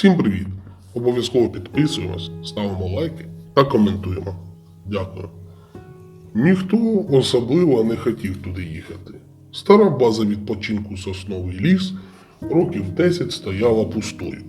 Всім привіт! Обов'язково підписуємось, ставимо лайки та коментуємо. Дякую. Ніхто особливо не хотів туди їхати. Стара база відпочинку Сосновий ліс років 10 стояла пустою.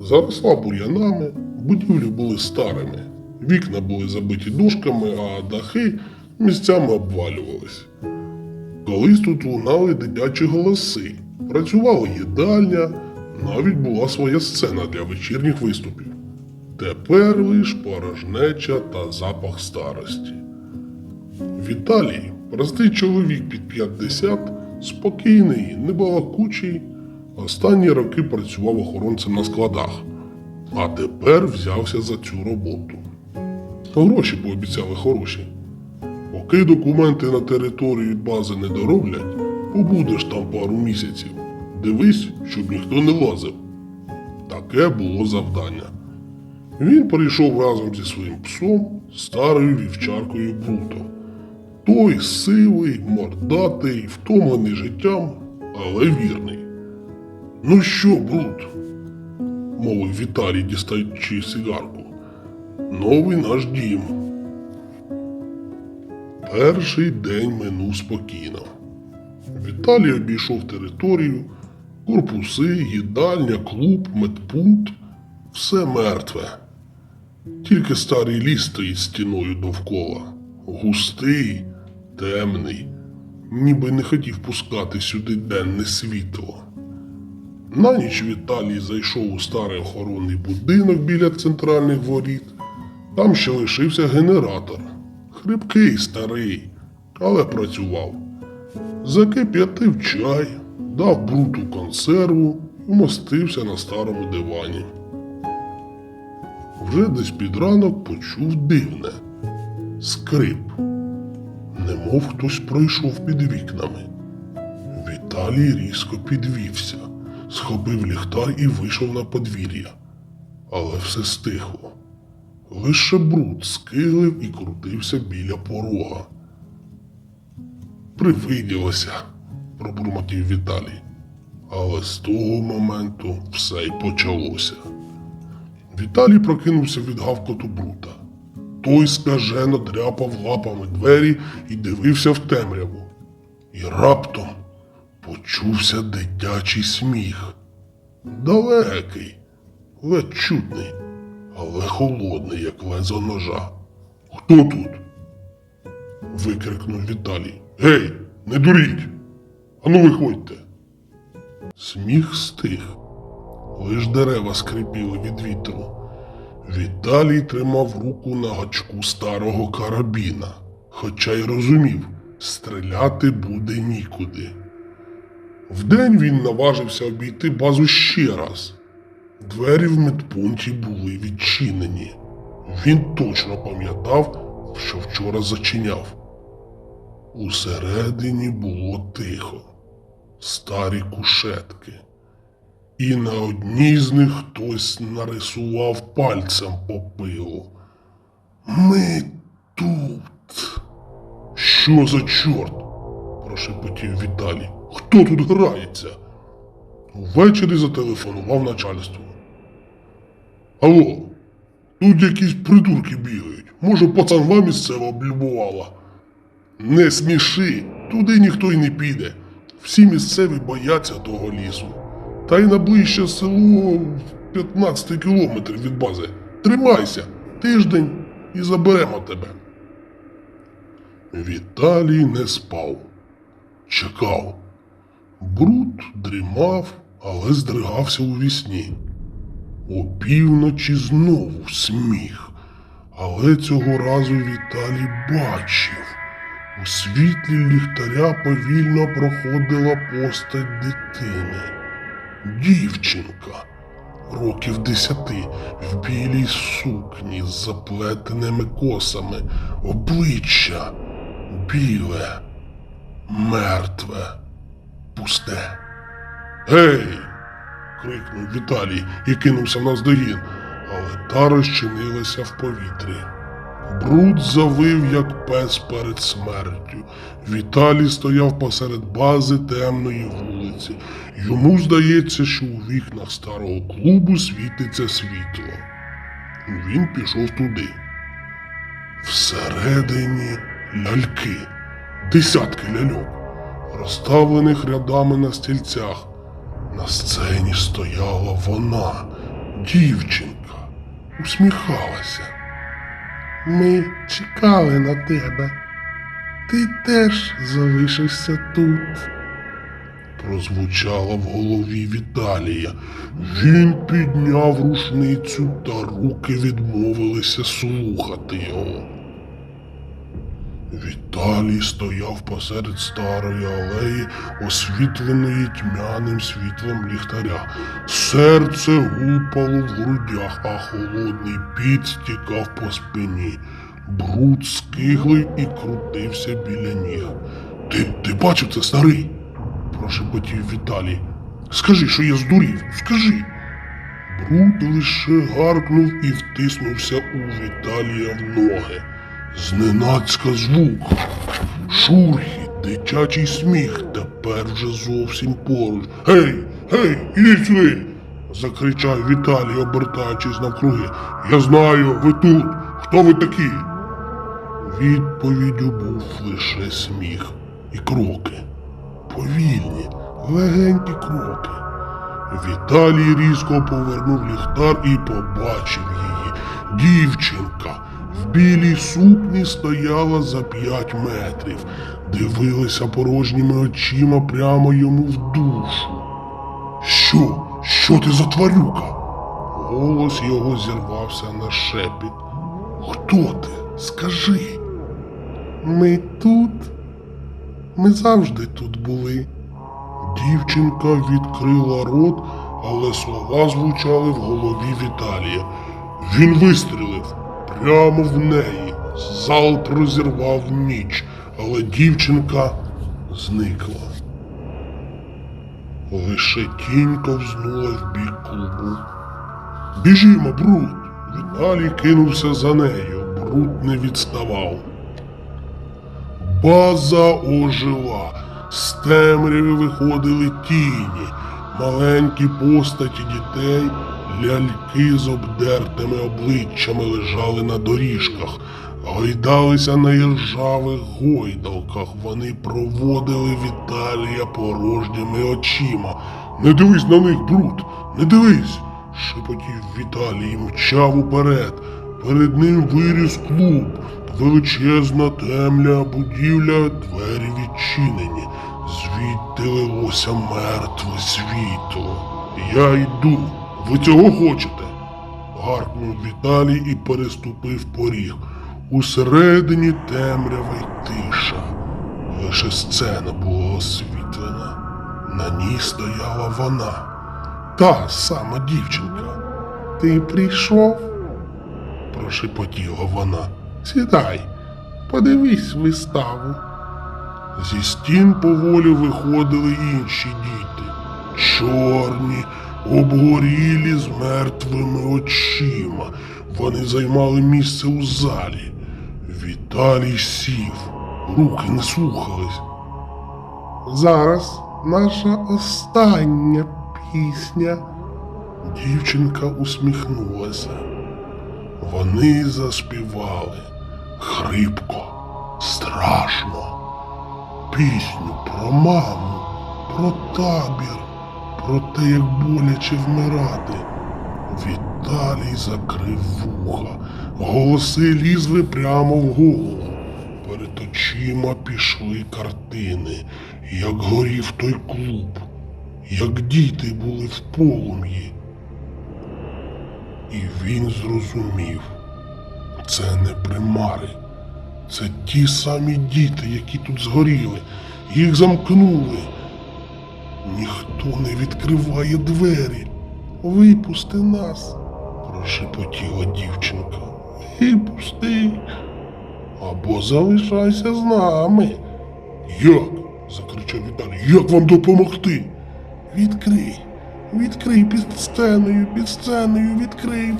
Заросла бур'янами, будівлі були старими, вікна були забиті дошками, а дахи місцями обвалювались. Колись тут лунали дитячі голоси, працювала їдальня, навіть була своя сцена для вечірніх виступів. Тепер лиш порожнеча та запах старості. Віталій, простий чоловік під 50, спокійний, небалакучий, останні роки працював охоронцем на складах, а тепер взявся за цю роботу. Гроші пообіцяли хороші. Поки документи на території бази не дороблять, побудеш там пару місяців. Дивись, щоб ніхто не лазив. Таке було завдання. Він прийшов разом зі своїм псом, старою вівчаркою Бруто. Той сивий, мордатий, втомлений життям, але вірний. Ну що, Брут? мовив Віталій, дістаючи сигарку. Новий наш дім. Перший день минув спокійно. Віталій обійшов територію, корпуси, їдальня, клуб, медпункт все мертве. Тільки старий ліс стоїть стіною довкола. Густий, темний, ніби не хотів пускати сюди денне світло. На ніч Віталій зайшов у старий охоронний будинок біля центральних воріт. Там ще лишився генератор. Хрипкий, старий, але працював. Закип'ятив чай, дав бруту консерву вмостився на старому дивані. Вже десь під ранок почув дивне скрип, немов хтось пройшов під вікнами. Віталій різко підвівся, схопив ліхтар і вийшов на подвір'я. Але все стихло. Лише бруд скиглив і крутився біля порога. Привиділося, пробурмотів Віталій. Але з того моменту все й почалося. Віталій прокинувся від гавкоту брута. Той скажено дряпав лапами двері і дивився в темряву. І раптом почувся дитячий сміх. Далекий, ледь чутний, але холодний, як лезо ножа. Хто тут? викрикнув Віталій. Гей, не дуріть! Ану виходьте. Сміх стих. Лиш дерева скрипіли від вітру. Віталій тримав руку на гачку старого карабіна, хоча й розумів, стріляти буде нікуди. Вдень він наважився обійти базу ще раз. Двері в медпункті були відчинені. Він точно пам'ятав, що вчора зачиняв. Усередині було тихо, старі кушетки. І на одній з них хтось нарисував пальцем по пилу. Ми тут. Що за чорт? прошепотів Віталій. Хто тут грається? Ввечері зателефонував начальству. Алло, тут якісь придурки бігають. Може, пацанва місцева облюбувала. Не сміши, туди ніхто й не піде. Всі місцеві бояться того лісу. Та й на ближче село в 15 кілометрів від бази. Тримайся, тиждень і заберемо тебе. Віталій не спав, чекав. Бруд дрімав, але здригався у вісні. Опівночі знову сміх, але цього разу Віталій бачив. У світлі ліхтаря повільно проходила постать дитини. Дівчинка, років десяти, в білій сукні з заплетеними косами, обличчя біле, мертве, пусте. Гей! крикнув Віталій і кинувся навздогін, але та розчинилася в повітрі. Бруд завив, як пес перед смертю. Віталій стояв посеред бази темної вулиці. Йому здається, що у вікнах старого клубу світиться світло. Він пішов туди. Всередині ляльки, десятки ляльок, розставлених рядами на стільцях. На сцені стояла вона, дівчинка, усміхалася. Ми чекали на тебе. Ти теж залишишся тут. Прозвучала в голові Віталія. Він підняв рушницю, та руки відмовилися слухати його. Віталій стояв посеред старої алеї, освітленої тьмяним світлом ліхтаря. Серце гупало в грудях, а холодний піт стікав по спині. Бруд скиглив і крутився біля ніг. Ти, ти бачив це, старий? прошепотів Віталій. Скажи, що я здурів, скажи. Бруд лише гаркнув і втиснувся у Віталія в ноги. Зненацька звук, шурхіт, дитячий сміх, тепер вже зовсім поруч. Гей, гей, ідіть сюди! закричав Віталій, обертаючись навкруги. Я знаю, ви тут. Хто ви такі? Відповіддю був лише сміх і кроки. Повільні, легенькі кроки. Віталій різко повернув ліхтар і побачив її. Дівчинка в білій сукні стояла за п'ять метрів, дивилася порожніми очима прямо йому в душу. Що? Що ти за тварюка? Голос його зірвався на шепіт. Хто ти? Скажи. Ми тут. Ми завжди тут були. Дівчинка відкрила рот, але слова звучали в голові Віталія. Він вистрілив прямо в неї. Залп розірвав ніч, але дівчинка зникла. Лише тінь ковзнула в бік клубу. Біжімо, Бруд! Віталій кинувся за нею. Бруд не відставав. База ожила. З темряви виходили тіні, маленькі постаті дітей, ляльки з обдертими обличчями лежали на доріжках, гойдалися на іржавих гойдалках. Вони проводили Віталія порожніми очима. Не дивись на них, Брут, не дивись. шепотів Віталій мчав уперед. Перед ним виріс клуб, величезна темля будівля, двері відчинені. Звідти лилося мертве світло. Я йду. Ви цього хочете? гаркнув Віталій і переступив поріг. Усередині темрява й тиша. Лише сцена була освітлена. На ній стояла вона. Та сама дівчинка. Ти прийшов? прошепотіла вона. Сідай, подивись виставу. Зі стін поволі виходили інші діти, чорні, обгорілі з мертвими очима. Вони займали місце у залі. Віталій сів, руки не слухались. Зараз наша остання пісня. Дівчинка усміхнулася. Вони заспівали хрипко, страшно. Пісню про маму, про табір, про те, як боляче вмирати. Віталій закрив вуха, голоси лізли прямо в голову. Перед очима пішли картини, як горів той клуб, як діти були в полум'ї. І він зрозумів, це не примари, це ті самі діти, які тут згоріли, їх замкнули. Ніхто не відкриває двері. Випусти нас, прошепотіла дівчинка. Випусти. Або залишайся з нами. Як? закричав Віталій. Як вам допомогти? Відкрий, відкрий під сценою, під сценою, відкрий.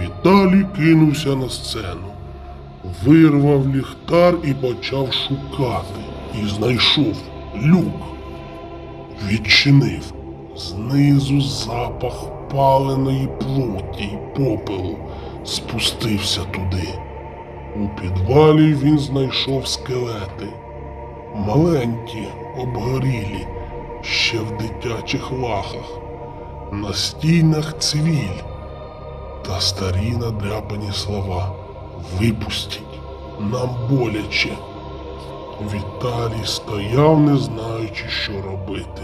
Віталій кинувся на сцену, вирвав ліхтар і почав шукати. І знайшов люк. Відчинив. Знизу запах паленої плоті й попелу спустився туди. У підвалі він знайшов скелети. Маленькі, обгорілі, ще в дитячих лахах. На стінах цвіль та старі надряпані слова. Випустіть, нам боляче. Віталій стояв, не знаючи, що робити,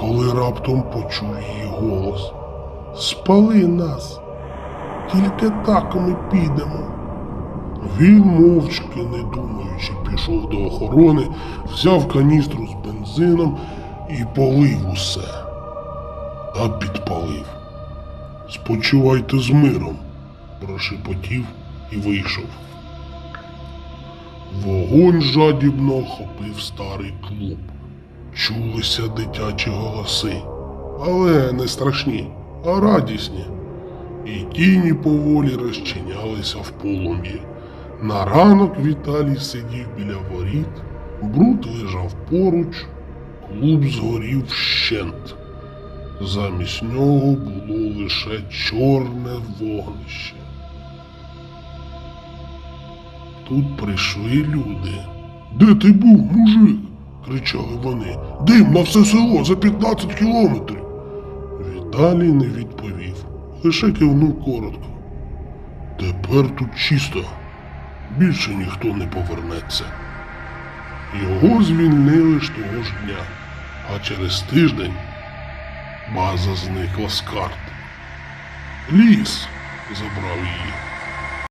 коли раптом почув її голос. Спали нас, тільки так ми підемо. Він мовчки, не думаючи, пішов до охорони, взяв каністру з бензином і полив усе. Та підпалив. Спочивайте з миром, прошепотів і вийшов. Вогонь жадібно охопив старий клуб. Чулися дитячі голоси, але не страшні, а радісні. І тіні поволі розчинялися в полум'ї. На ранок Віталій сидів біля воріт, бруд лежав поруч, клуб згорів вщент. Замість нього було лише чорне вогнище. Тут прийшли люди. Де ти був, мужик? кричали вони. Дим на все село за 15 кілометрів. Віталій не відповів, лише кивнув коротко. Тепер тут чисто. Більше ніхто не повернеться. Його звільнили ж того ж дня, а через тиждень база зникла з карт. Ліс забрав її.